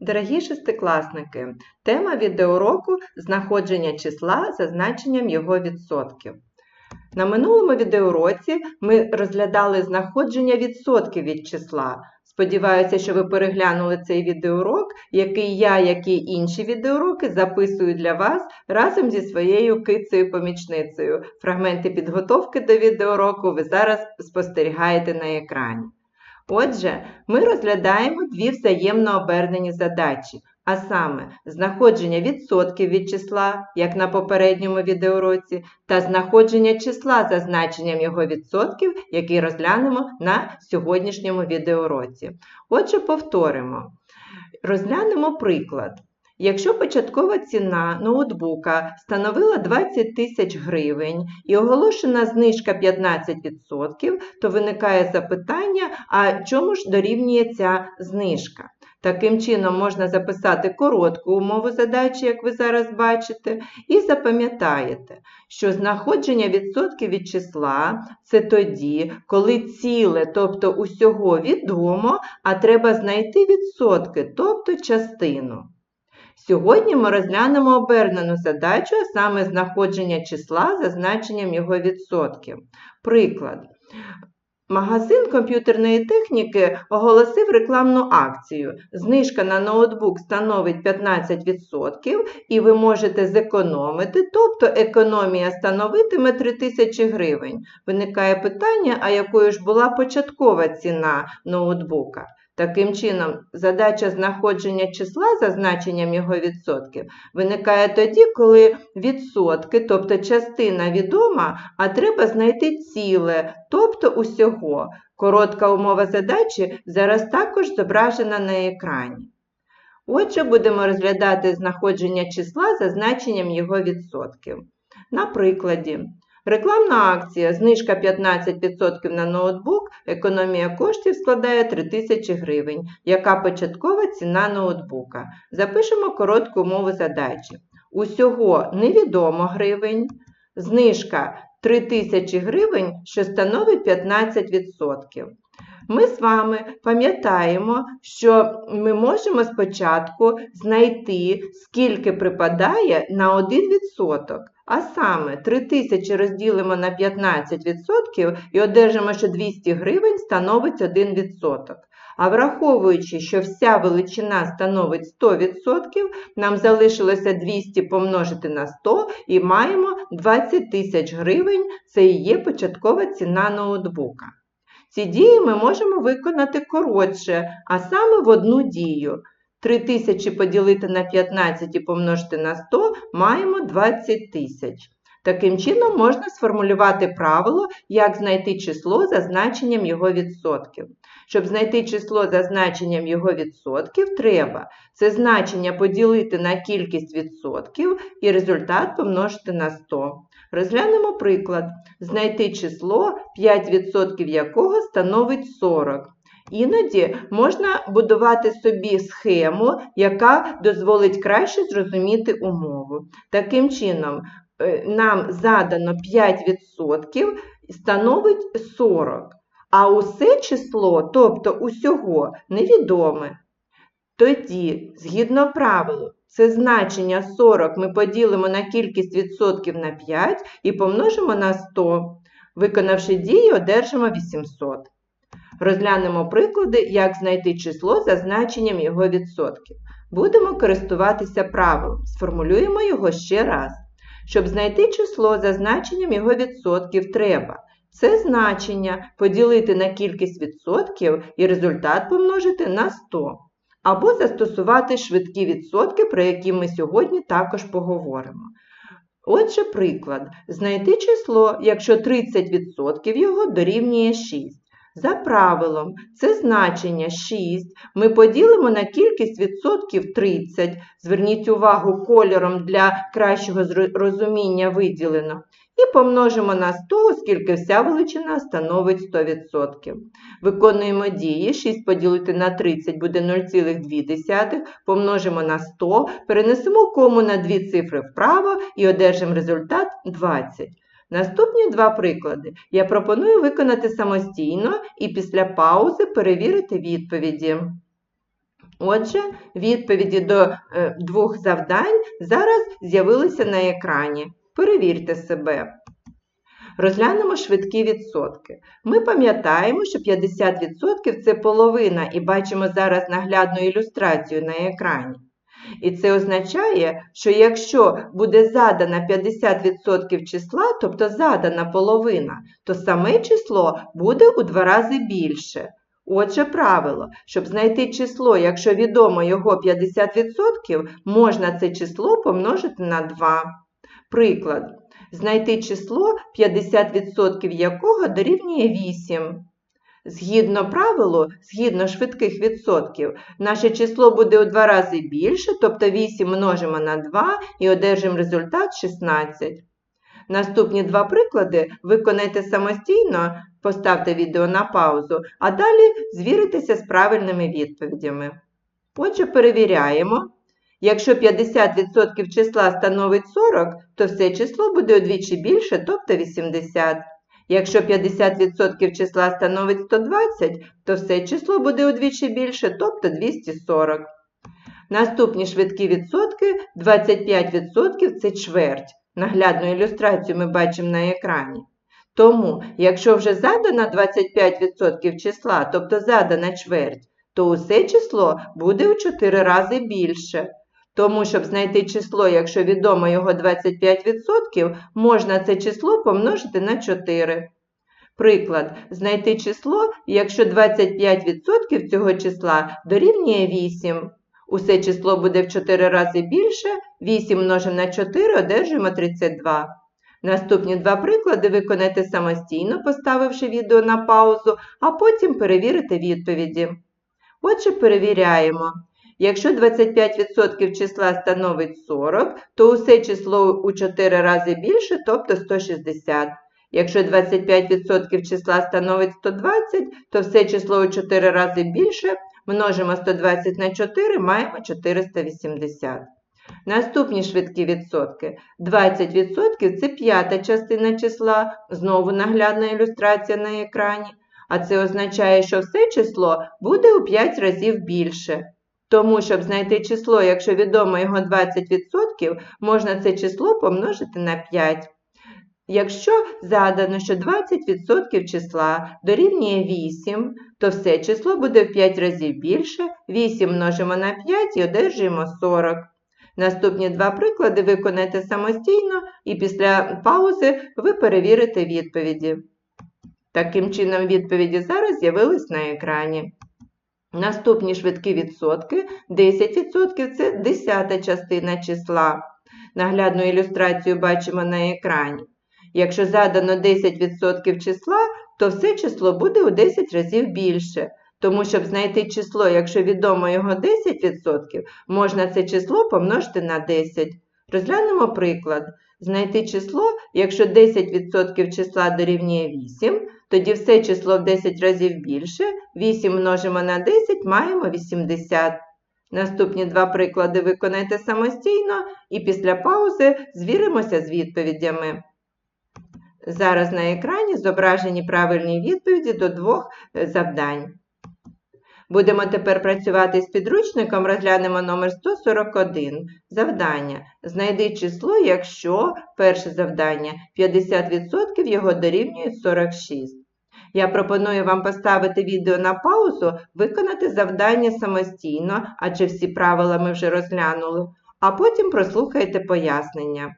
Дорогі шестикласники, тема відеоуроку знаходження числа за значенням його відсотків. На минулому відеоуроці ми розглядали знаходження відсотків від числа. Сподіваюся, що ви переглянули цей відеоурок, який я, як і інші відеоуроки, записую для вас разом зі своєю кицею-помічницею. Фрагменти підготовки до відеоуроку ви зараз спостерігаєте на екрані. Отже, ми розглядаємо дві взаємно обернені задачі, а саме знаходження відсотків від числа, як на попередньому відеоуроці, та знаходження числа за значенням його відсотків, який розглянемо на сьогоднішньому відеоуроці. Отже, повторимо. Розглянемо приклад. Якщо початкова ціна ноутбука становила 20 тисяч гривень і оголошена знижка 15%, то виникає запитання, а чому ж дорівнює ця знижка? Таким чином можна записати коротку умову задачі, як ви зараз бачите, і запам'ятаєте, що знаходження відсотків від числа це тоді, коли ціле, тобто усього відомо, а треба знайти відсотки, тобто частину. Сьогодні ми розглянемо обернену задачу, а саме знаходження числа за значенням його відсотків. Приклад. Магазин комп'ютерної техніки оголосив рекламну акцію. Знижка на ноутбук становить 15% і ви можете зекономити, тобто економія становитиме 3000 гривень. Виникає питання, а якою ж була початкова ціна ноутбука? Таким чином, задача знаходження числа за значенням його відсотків виникає тоді, коли відсотки, тобто частина відома, а треба знайти ціле, тобто усього. Коротка умова задачі зараз також зображена на екрані. Отже, будемо розглядати знаходження числа за значенням його відсотків. На прикладі. Рекламна акція, знижка 15% на ноутбук, економія коштів складає 3000 гривень. Яка початкова ціна ноутбука? Запишемо коротку умову задачі. Усього невідомо гривень, знижка 3000 гривень, що становить 15%. Ми з вами пам'ятаємо, що ми можемо спочатку знайти, скільки припадає на 1%. А саме 3000 розділимо на 15% і одержимо, що 200 гривень становить 1%. А враховуючи, що вся величина становить 100%, нам залишилося 200 помножити на 100 і маємо 20 тисяч гривень, це і є початкова ціна ноутбука. Ці дії ми можемо виконати коротше, а саме в одну дію. 3000 поділити на 15 і помножити на 100 маємо 20 тисяч. Таким чином можна сформулювати правило, як знайти число за значенням його відсотків. Щоб знайти число за значенням його відсотків, треба це значення поділити на кількість відсотків і результат помножити на 100. Розглянемо приклад. Знайти число, 5% якого становить 40. Іноді можна будувати собі схему, яка дозволить краще зрозуміти умову. Таким чином, нам задано 5% становить 40, а усе число, тобто усього, невідоме. Тоді, згідно правилу, це значення 40 ми поділимо на кількість відсотків на 5 і помножимо на 100. Виконавши дії, одержимо 800. Розглянемо приклади, як знайти число за значенням його відсотків. Будемо користуватися правилом. Сформулюємо його ще раз. Щоб знайти число за значенням його відсотків, треба це значення поділити на кількість відсотків і результат помножити на 100. Або застосувати швидкі відсотки, про які ми сьогодні також поговоримо. Отже, приклад. Знайти число, якщо 30% його дорівнює 6. За правилом, це значення 6 ми поділимо на кількість відсотків 30. Зверніть увагу кольором для кращого розуміння виділено. І помножимо на 100, оскільки вся величина становить 100%. Виконуємо дії, 6 поділити на 30 буде 0,2, помножимо на 100, перенесемо кому на дві цифри вправо і одержимо результат 20. Наступні два приклади я пропоную виконати самостійно і після паузи перевірити відповіді. Отже, відповіді до е, двох завдань зараз з'явилися на екрані. Перевірте себе. Розглянемо швидкі відсотки. Ми пам'ятаємо, що 50% це половина, і бачимо зараз наглядну ілюстрацію на екрані. І це означає, що якщо буде задана 50% числа, тобто задана половина, то саме число буде у два рази більше. Отже, правило, щоб знайти число, якщо відомо його 50%, можна це число помножити на 2. Приклад. Знайти число, 50% якого дорівнює 8. Згідно правилу, згідно швидких відсотків, наше число буде у два рази більше, тобто 8 множимо на 2 і одержимо результат 16. Наступні два приклади виконайте самостійно, поставте відео на паузу, а далі звіритеся з правильними відповідями. Отже, перевіряємо. Якщо 50% числа становить 40, то все число буде удвічі більше, тобто 80. Якщо 50% числа становить 120, то все число буде удвічі більше, тобто 240. Наступні швидкі відсотки 25% це чверть. Наглядну ілюстрацію ми бачимо на екрані. Тому, якщо вже задано 25% числа, тобто задана чверть, то усе число буде у 4 рази більше. Тому, щоб знайти число, якщо відомо його 25%, можна це число помножити на 4. Приклад, знайти число, якщо 25% цього числа дорівнює 8. Усе число буде в 4 рази більше, 8 множимо на 4 одержуємо 32. Наступні два приклади виконайте самостійно, поставивши відео на паузу, а потім перевірите відповіді. Отже, перевіряємо. Якщо 25% числа становить 40, то усе число у 4 рази більше, тобто 160. Якщо 25% числа становить 120, то все число у 4 рази більше, множимо 120 на 4, маємо 480. Наступні швидкі відсотки. 20% це п'ята частина числа, знову наглядна ілюстрація на екрані. А це означає, що все число буде у 5 разів більше. Тому, щоб знайти число, якщо відомо його 20%, можна це число помножити на 5. Якщо задано, що 20% числа дорівнює 8, то все число буде в 5 разів більше, 8 множимо на 5 і одержуємо 40. Наступні два приклади виконайте самостійно і після паузи ви перевірите відповіді. Таким чином, відповіді зараз з'явились на екрані. Наступні швидкі відсотки 10% це десята частина числа. Наглядну ілюстрацію бачимо на екрані. Якщо задано 10% числа, то все число буде у 10 разів більше. Тому, щоб знайти число, якщо відомо його 10%, можна це число помножити на 10. Розглянемо приклад. Знайти число, якщо 10% числа дорівнює 8, тоді все число в 10 разів більше. 8 множимо на 10, маємо 80. Наступні два приклади виконайте самостійно і після паузи звіримося з відповідями. Зараз на екрані зображені правильні відповіді до двох е, завдань. Будемо тепер працювати з підручником, розглянемо номер 141. Завдання. Знайди число, якщо перше завдання 50% його дорівнює 46. Я пропоную вам поставити відео на паузу, виконати завдання самостійно, адже всі правила ми вже розглянули, а потім прослухайте пояснення.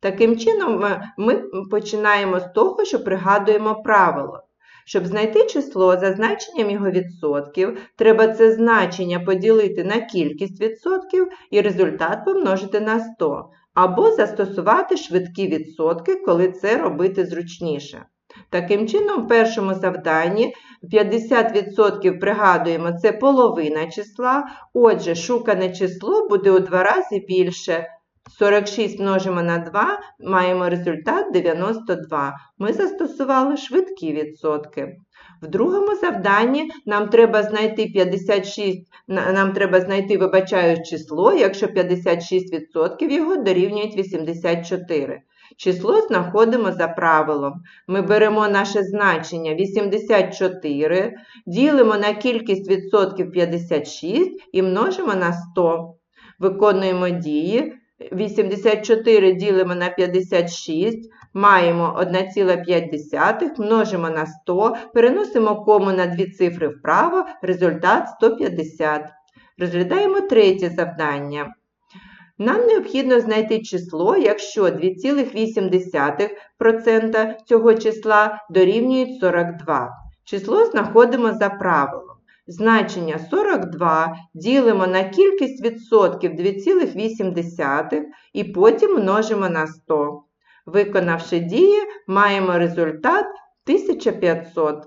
Таким чином, ми починаємо з того, що пригадуємо правило. Щоб знайти число за значенням його відсотків, треба це значення поділити на кількість відсотків і результат помножити на 100, або застосувати швидкі відсотки, коли це робити зручніше. Таким чином, в першому завданні 50% пригадуємо, це половина числа, отже, шукане число буде у два рази більше. 46 множимо на 2, маємо результат 92. Ми застосували швидкі відсотки. В другому завданні нам треба знайти 56, нам треба знайти, вибачаю, число, якщо 56% його дорівнюють 84. Число знаходимо за правилом. Ми беремо наше значення 84, ділимо на кількість відсотків 56 і множимо на 100. Виконуємо дії. 84 ділимо на 56, маємо 1,5, множимо на 100, переносимо кому на дві цифри вправо, результат 150. Розглядаємо третє завдання. Нам необхідно знайти число, якщо 2,8% цього числа дорівнюють 42. Число знаходимо за правилом. Значення 42 ділимо на кількість відсотків 2,8 і потім множимо на 100. Виконавши дії, маємо результат 1500.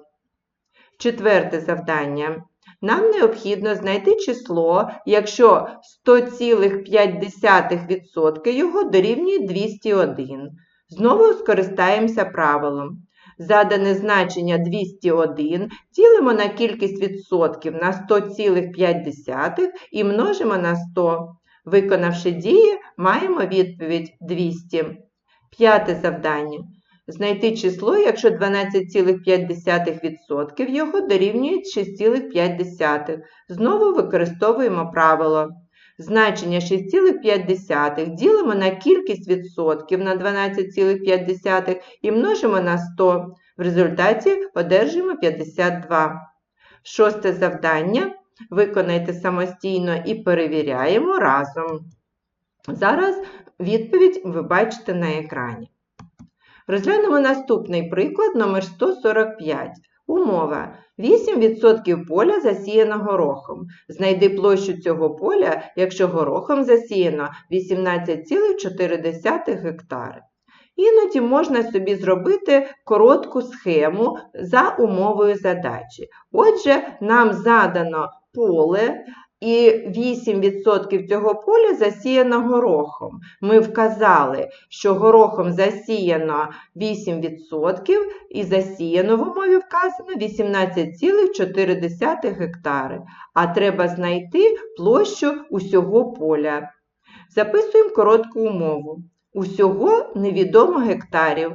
Четверте завдання. Нам необхідно знайти число, якщо 100,5% його дорівнює 201. Знову скористаємося правилом. Задане значення 201 ділимо на кількість відсотків на 100,5 і множимо на 100. Виконавши дії, маємо відповідь 200. П'яте завдання. Знайти число, якщо 12,5% його дорівнює 6,5. Знову використовуємо правило. Значення 6,5 ділимо на кількість відсотків на 12,5 і множимо на 100. В результаті одержуємо 52. Шосте завдання. Виконайте самостійно і перевіряємо разом. Зараз відповідь ви бачите на екрані. Розглянемо наступний приклад номер 145. Умова. 8% поля засіяно горохом. Знайди площу цього поля, якщо горохом засіяно 18,4 гектари. Іноді можна собі зробити коротку схему за умовою задачі. Отже, нам задано поле, і 8% цього поля засіяно горохом. Ми вказали, що горохом засіяно 8% і засіяно в умові вказано 18,4 гектари. А треба знайти площу усього поля. Записуємо коротку умову. Усього невідомо гектарів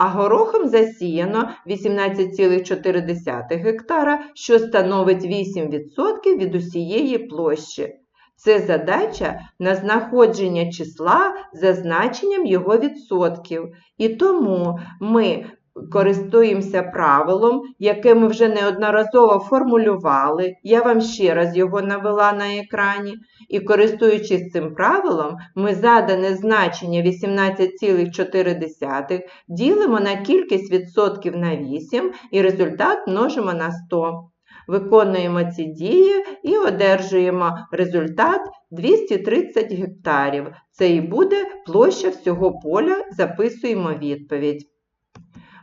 а горохом засіяно 18,4 гектара, що становить 8% від усієї площі. Це задача на знаходження числа за значенням його відсотків. І тому ми користуємося правилом, яке ми вже неодноразово формулювали. Я вам ще раз його навела на екрані. І користуючись цим правилом, ми задане значення 18,4 ділимо на кількість відсотків на 8 і результат множимо на 100. Виконуємо ці дії і одержуємо результат 230 гектарів. Це і буде площа всього поля, записуємо відповідь.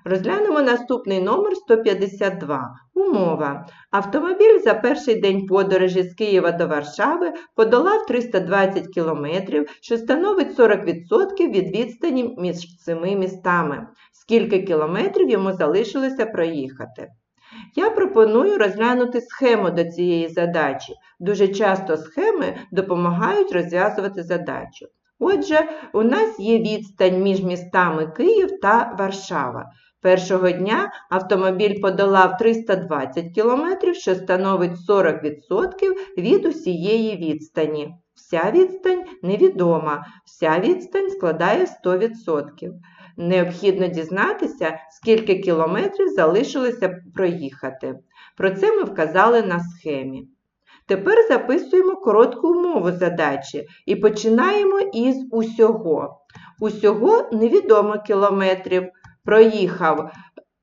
Розглянемо наступний номер 152. Умова. Автомобіль за перший день подорожі з Києва до Варшави подолав 320 км, що становить 40% від відстані між цими містами. Скільки кілометрів йому залишилося проїхати? Я пропоную розглянути схему до цієї задачі. Дуже часто схеми допомагають розв'язувати задачу. Отже, у нас є відстань між містами Київ та Варшава. Першого дня автомобіль подолав 320 км, що становить 40% від усієї відстані. Вся відстань невідома, вся відстань складає 100%. Необхідно дізнатися, скільки кілометрів залишилося проїхати. Про це ми вказали на схемі. Тепер записуємо коротку умову задачі і починаємо із усього. Усього невідомо кілометрів, проїхав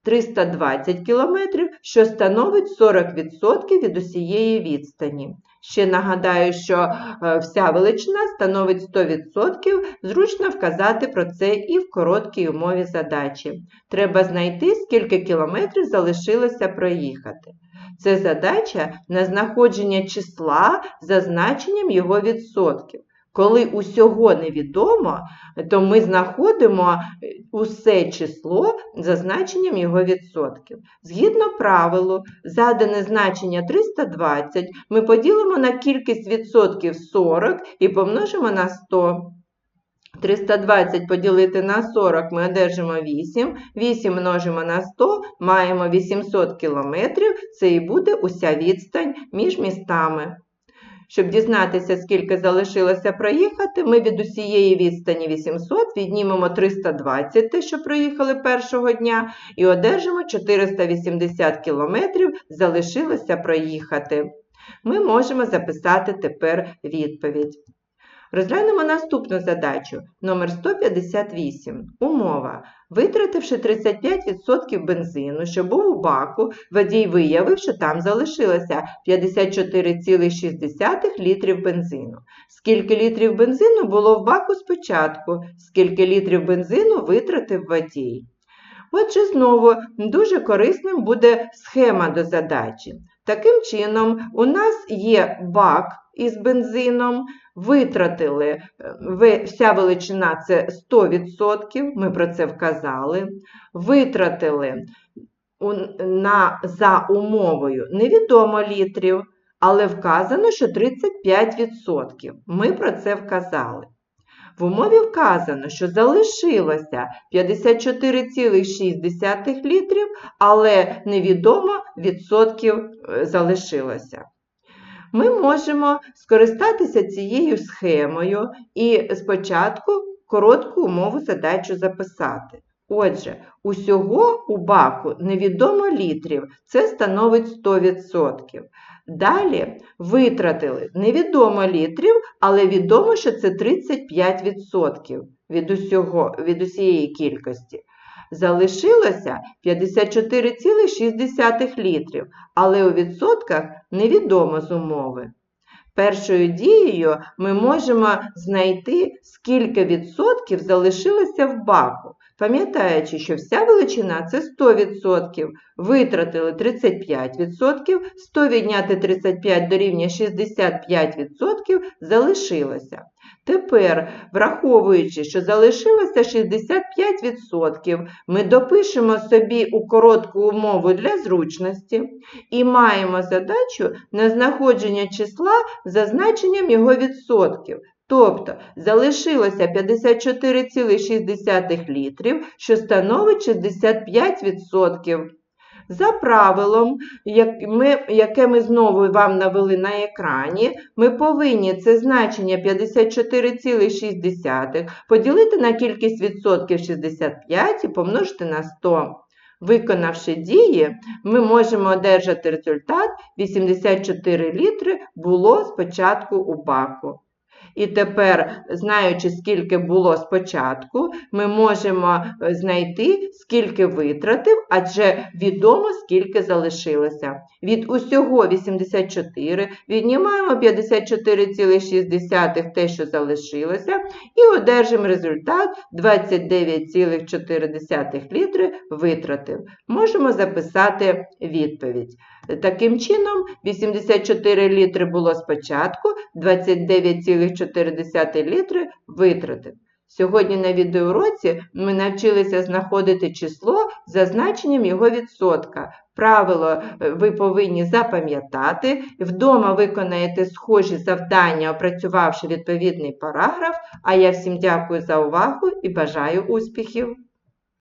320 км, що становить 40% від усієї відстані. Ще нагадаю, що е, вся величина становить 100%, зручно вказати про це і в короткій умові задачі. Треба знайти, скільки кілометрів залишилося проїхати. Це задача на знаходження числа за значенням його відсотків. Коли усього невідомо, то ми знаходимо е, усе число за значенням його відсотків. Згідно правилу, задане значення 320 ми поділимо на кількість відсотків 40 і помножимо на 100. 320 поділити на 40 ми одержимо 8. 8 множимо на 100, маємо 800 кілометрів. Це і буде уся відстань між містами. Щоб дізнатися, скільки залишилося проїхати, ми від усієї відстані 800 віднімемо 320, те, що проїхали першого дня, і одержимо 480 кілометрів залишилося проїхати. Ми можемо записати тепер відповідь. Розглянемо наступну задачу, номер 158. Умова. Витративши 35% бензину, що був у баку, водій виявив, що там залишилося 54,6 літрів бензину. Скільки літрів бензину було в баку спочатку? Скільки літрів бензину витратив водій? Отже, знову дуже корисним буде схема до задачі. Таким чином, у нас є бак із бензином, витратили е, вся величина це 100%, ми про це вказали. Витратили на, за умовою невідомо літрів, але вказано, що 35%. Ми про це вказали. В умові вказано, що залишилося 54,6 літрів, але невідомо відсотків е, залишилося. Ми можемо скористатися цією схемою і спочатку коротку умову задачу записати. Отже, усього у баку невідомо літрів, це становить 100%. Далі витратили невідомо літрів, але відомо, що це 35% від, усього, від усієї кількості. Залишилося 54,6 літрів, але у відсотках невідомо з умови. Першою дією ми можемо знайти, скільки відсотків залишилося в баку, пам'ятаючи, що вся величина це 100%, витратили 35%, 100 відняти 35 дорівнює 65%, залишилося. Тепер, враховуючи, що залишилося 65%, ми допишемо собі у коротку умову для зручності і маємо задачу на знаходження числа за значенням його відсотків. Тобто залишилося 54,6 літрів, що становить 65%. За правилом, яке ми знову вам навели на екрані, ми повинні це значення 54,6 поділити на кількість відсотків 65 і помножити на 100. Виконавши дії, ми можемо одержати результат 84 літри було спочатку у баку. І тепер, знаючи, скільки було спочатку, ми можемо е, знайти, скільки витратив, адже відомо, скільки залишилося. Від усього 84 віднімаємо 54,6 те, що залишилося, і одержимо результат 29,4 літри витратив. Можемо записати відповідь. Таким чином, 84 літри було спочатку, 29,4 літри витратив. Сьогодні на відеоуроці ми навчилися знаходити число за значенням його відсотка. Правило е, ви повинні запам'ятати, вдома виконаєте схожі завдання, опрацювавши відповідний параграф. А я всім дякую за увагу і бажаю успіхів!